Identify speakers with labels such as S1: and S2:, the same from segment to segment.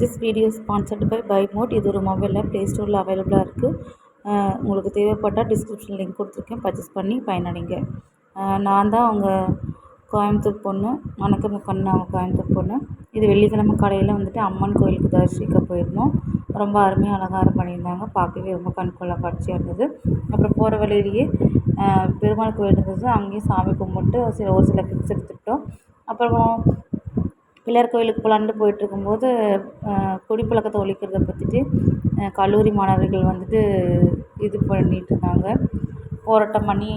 S1: This video sponsored by by mode இது ஒரு மொபைலில் ப்ளே ஸ்டோரில் அவைலபிளாக இருக்குது உங்களுக்கு தேவைப்பட்டால் டிஸ்கிரிப்ஷன் லிங்க் கொடுத்துருக்கேன். பர்ச்சேஸ் பண்ணி பயனடைங்க. நான் தான் அவங்க கோயம்புத்தூர் பொண்ணு. வணக்கம் பண்ண அவங்க கோயம்புத்தூர் பொண்ணு. இது வெள்ளிக்கிழமை காலையில் வந்துட்டு அம்மன் கோயிலுக்கு தரிசிக்க போயிருந்தோம். ரொம்ப அருமையாக அலங்காரம் பண்ணியிருந்தாங்க. பார்க்கவே ரொம்ப கண்கொள்ளா காட்சியாக இருந்தது. அப்புறம் போகிற வழியிலேயே பெருமாள் கோயில் இருந்தது அங்கேயும் சாமி கும்பிட்டு சில ஒரு சில பிக்ஸ் எடுத்துக்கிட்டோம். அப்புறம் பிள்ளையார் கோயிலுக்கு போகலான்ட்டு போயிட்டுருக்கும்போது குடிப்பழக்கத்தை ஒழிக்கிறத பற்றிட்டு கல்லூரி மாணவர்கள் வந்துட்டு இது பண்ணிகிட்டு இருந்தாங்க போராட்டம் பண்ணி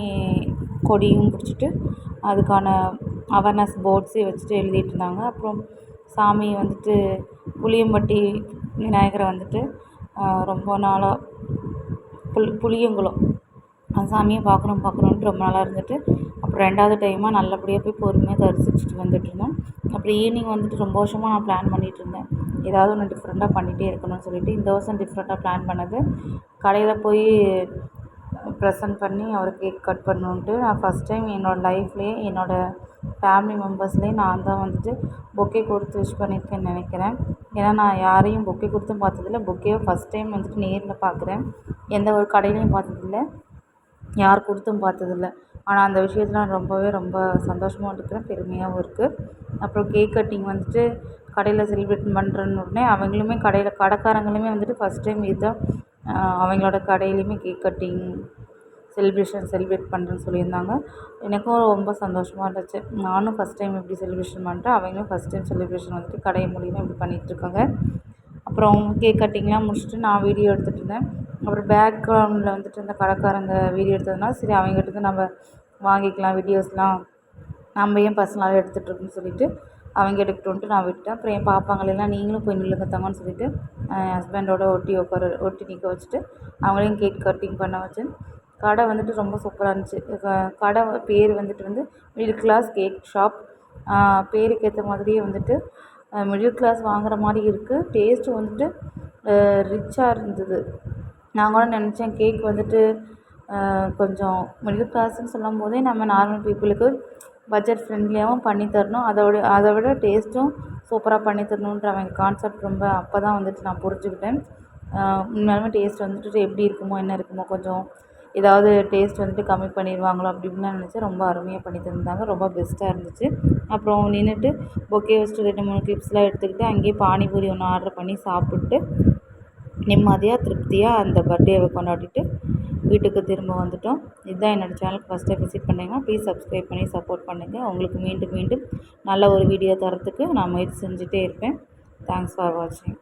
S1: கொடியும் பிடிச்சிட்டு அதுக்கான அவேர்னஸ் போர்ட்ஸையும் வச்சுட்டு எழுதிட்டு இருந்தாங்க அப்புறம் சாமி வந்துட்டு புளியம்பட்டி விநாயகரை வந்துட்டு ரொம்ப நாளாக புளி புளியங்குளம். அந்த சாமியை பார்க்கணும் பார்க்கணுன்ட்டு ரொம்ப நாளாக இருந்துட்டு ரெண்டாவது டைமாக நல்லபடியாக போய் பொறுமையாக தரிசிச்சுட்டு வந்துட்டுருந்தோம். அப்புறம் ஈவினிங் வந்துட்டு ரொம்ப வருஷமாக நான் ப்ளான் பண்ணிகிட்ருந்தேன் ஏதாவது ஒன்று டிஃப்ரெண்ட்டாக பண்ணிகிட்டே இருக்கணும்னு சொல்லிட்டு இந்த வருஷம் டிஃப்ரெண்ட்டாக பிளான் பண்ணது. கடையில் போய் ப்ரெசென்ட் பண்ணி அவர் கேக் கட் பண்ணணுன்ட்டு நான் ஃபஸ்ட் டைம் என்னோடய லைஃப்லேயே என்னோடய ஃபேமிலி மெம்பர்ஸ்லேயே நான் தான் வந்துட்டு பொக்கே கொடுத்து விஷ் பண்ணியிருக்கேன்னு நினைக்கிறேன். ஏன்னா நான் யாரையும் பொக்கே கொடுத்தும் பார்த்ததில்ல. பொக்கேவை ஃபஸ்ட் டைம் வந்துட்டு நேரில் பார்க்குறேன். எந்த ஒரு கடையிலையும் பார்த்ததில்ல. யார் கொடுத்தும் பார்த்ததில்ல. ஆனால் அந்த விஷயத்தில் நான் ரொம்பவே ரொம்ப சந்தோஷமாகவும் இருக்கிறேன். பெருமையாகவும் இருக்குது அப்புறம் கேக் கட்டிங் வந்துட்டு கடையில் செலிப்ரேட் பண்ணுறேன்னு உடனே அவங்களுமே கடையில் கடைக்காரங்களுமே வந்துட்டு ஃபஸ்ட் டைம் இதுதான். அவங்களோட கடையிலையுமே கேக் கட்டிங் செலிப்ரேஷன் செலிப்ரேட் பண்ணுறேன்னு சொல்லியிருந்தாங்க. எனக்கும் ரொம்ப சந்தோஷமாக இருந்துச்சு. நானும் ஃபஸ்ட் டைம் இப்படி செலிப்ரேஷன் பண்ணுறேன் அவங்களும் ஃபஸ்ட் டைம் செலிப்ரேஷன் வந்துட்டு கடை மூலியமாக இப்படி பண்ணிகிட்ருக்காங்க அப்புறம் கேக் கட்டிங்லாம் முடிச்சுட்டு நான் வீடியோ எடுத்துகிட்டு இருந்தேன். அப்புறம் பேக்ரவுண்டில் வந்துட்டு இந்த கடைக்காரங்க வீடியோ எடுத்ததுனால சரி அவங்ககிட்ட நம்ம வாங்கிக்கலாம் வீடியோஸ்லாம் நம்ம ஏன் பர்சனலாக எடுத்துகிட்ருக்குன்னு சொல்லிட்டு அவங்க எடுக்கட்டும்ட்டு நான் விட்டேன் அப்புறம் என் பாப்பாங்களெல்லாம் நீங்களும் போய் நில்லுங்க தங்கன்னு சொல்லிட்டு என் ஹஸ்பண்டோட ஒட்டி உட்கார ஒட்டி நிற்க வச்சுட்டு அவங்களையும் கேக் கட்டிங் பண்ண வச்சேன். கடை வந்துட்டு ரொம்ப சூப்பராக இருந்துச்சு. கடை பேர் வந்துட்டு வந்து மிடில் கிளாஸ் கேக் ஷாப் பேருக்கு ஏற்ற மாதிரியே வந்துட்டு மிடில் கிளாஸ் வாங்குகிற மாதிரி இருக்குது டேஸ்ட்டு வந்துட்டு ரிச்சாக இருந்தது. நான் கூட நினச்சேன் கேக் வந்துட்டு கொஞ்சம் மிடில் கிளாஸ்ன்னு சொல்லும் போதே நம்ம நார்மல் பீப்புளுக்கு பட்ஜெட் ஃப்ரெண்ட்லியாகவும் பண்ணி தரணும். அதோட அதை விட டேஸ்ட்டும் சூப்பராக பண்ணி தரணுன்ற அவங்க கான்செப்ட் ரொம்ப அப்போ தான் வந்துட்டு நான் புரிஞ்சுக்கிட்டேன். உண்மையாலுமே டேஸ்ட் வந்துட்டு எப்படி இருக்குமோ என்ன இருக்குமோ கொஞ்சம் ஏதாவது டேஸ்ட் வந்துட்டு கம்மி பண்ணிடுவாங்களோ அப்படி இப்படின்னு நினச்சேன். ரொம்ப அருமையாக பண்ணி தந்தாங்க. ரொம்ப பெஸ்ட்டாக இருந்துச்சு. அப்புறம் நின்றுட்டு பொக்கே வச்சுட்டு ரெண்டு மூணு கிளிப்ஸ்லாம் எடுத்துக்கிட்டு அங்கேயே பானிபூரி ஒன்று ஆர்டர் பண்ணி சாப்பிட்டு நிம்மதியாக திருப்தியாக அந்த பர்த்டேவை கொண்டாடிட்டு வீட்டுக்கு திரும்ப வந்துட்டோம். இதுதான் என்னோடய சேனலுக்கு ஃபஸ்ட் டைம் விசிட் பண்ணிங்கன்னா ப்ளீஸ் சப்ஸ்கிரைப் பண்ணி சப்போர்ட் பண்ணுங்கள் உங்களுக்கு மீண்டும் மீண்டும் நல்ல ஒரு வீடியோ தரத்துக்கு நான் முயற்சி செஞ்சுட்டே இருப்பேன். தேங்க்ஸ் ஃபார் வாட்சிங்